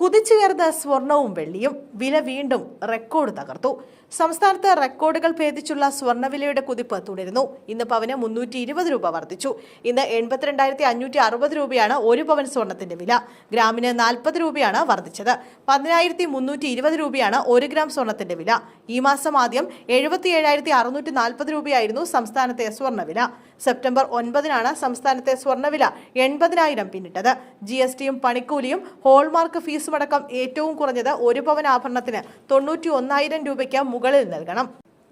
കുതിച്ചുയർന്ന സ്വർണവും വെള്ളിയും വില വീണ്ടും റെക്കോർഡ് തകർത്തു. സംസ്ഥാനത്ത് റെക്കോർഡുകൾ ഭേദിച്ചുള്ള സ്വർണവിലയുടെ കുതിപ്പ് തുടരുന്നു. ഇന്ന് പവന് മുന്നൂറ്റി ഇരുപത് രൂപ വർദ്ധിച്ചു. ഇന്ന് എൺപത്തിരണ്ടായിരത്തി അഞ്ഞൂറ്റി അറുപത് രൂപയാണ് ഒരു പവൻ സ്വർണത്തിന്റെ വില. ഗ്രാമിന് നാൽപ്പത് രൂപയാണ് വർദ്ധിച്ചത്. പതിനായിരത്തി മുന്നൂറ്റി ഇരുപത് രൂപയാണ് ഒരു ഗ്രാം സ്വർണത്തിന്റെ വില. ഈ മാസം ആദ്യം എഴുപത്തി ഏഴായിരത്തി അറുന്നൂറ്റി നാൽപ്പത് രൂപയായിരുന്നു സംസ്ഥാനത്തെ സ്വർണവില സെപ്റ്റംബർ ഒൻപതിനാണ് സംസ്ഥാനത്തെ സ്വർണവില എൺപതിനായിരം പിന്നിട്ടത്. ജി എസ് ടിയും പണിക്കൂലിയും ഹോൾമാർക്ക് ഫീസും അടക്കം ഏറ്റവും കുറഞ്ഞത് ഒരു പവൻ ആഭരണത്തിന് തൊണ്ണൂറ്റി ഒന്നായിരം രൂപയ്ക്ക് മുകളിൽ നൽകണം.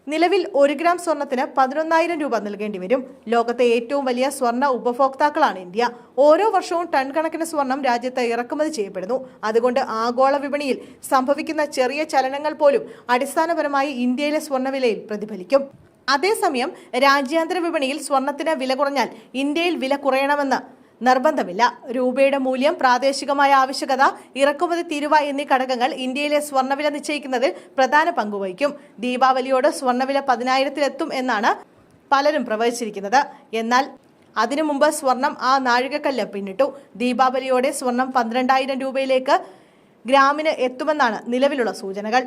നിലവിൽ ഒരു ഗ്രാം സ്വർണത്തിന് പതിനൊന്നായിരം രൂപ നൽകേണ്ടി വരും. ലോകത്തെ ഏറ്റവും വലിയ സ്വർണ ഉപഭോക്താക്കളാണ് ഇന്ത്യ. ഓരോ വർഷവും ടൺ കണക്കിന് സ്വർണം രാജ്യത്ത് ഇറക്കുമതി ചെയ്യപ്പെടുന്നു. അതുകൊണ്ട് ആഗോള വിപണിയിൽ സംഭവിക്കുന്ന ചെറിയ ചലനങ്ങൾ പോലും അടിസ്ഥാനപരമായി ഇന്ത്യയിലെ സ്വർണവിലയിൽ പ്രതിഫലിക്കും. അതേസമയം രാജ്യാന്തര വിപണിയിൽ സ്വർണത്തിന് വില കുറഞ്ഞാൽ ഇന്ത്യയിൽ വില കുറയണമെന്ന് നിർബന്ധമില്ല. രൂപയുടെ മൂല്യം പ്രാദേശികമായ ആവശ്യകത ഇറക്കുമതി തീരുവ എന്നീ ഘടകങ്ങൾ ഇന്ത്യയിലെ സ്വർണവില നിശ്ചയിക്കുന്നതിൽ പ്രധാന പങ്കുവഹിക്കും ദീപാവലിയോട് സ്വർണവില പതിനായിരത്തിലെത്തും എന്നാണ് പലരും പ്രവചിച്ചിരിക്കുന്നത്. എന്നാൽ അതിനു മുമ്പ് സ്വർണം ആ നാഴികക്കല്ല് പിന്നിട്ടു. ദീപാവലിയോടെ സ്വർണം പന്ത്രണ്ടായിരം രൂപയിലേക്ക് ഗ്രാമിന് എത്തുമെന്നാണ് നിലവിലുള്ള സൂചനകൾ.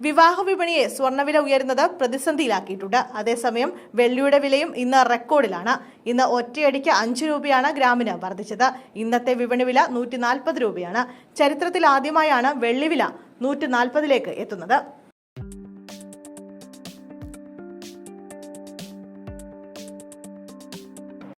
വിവാഹ വിപണിയെ സ്വർണവില ഉയരുന്നത് പ്രതിസന്ധിയിലാക്കിയിട്ടുണ്ട്. അതേസമയം വെള്ളിയുടെ വിലയും ഇന്ന് റെക്കോർഡിലാണ്. ഇന്ന് ഒറ്റയടിക്ക് അഞ്ച് രൂപയാണ് ഗ്രാമിന് വർദ്ധിച്ചത്. ഇന്നത്തെ വിപണി വില നൂറ്റി രൂപയാണ്. ചരിത്രത്തിൽ ആദ്യമായാണ് വെള്ളിവില നൂറ്റി നാൽപ്പതിലേക്ക് എത്തുന്നത്.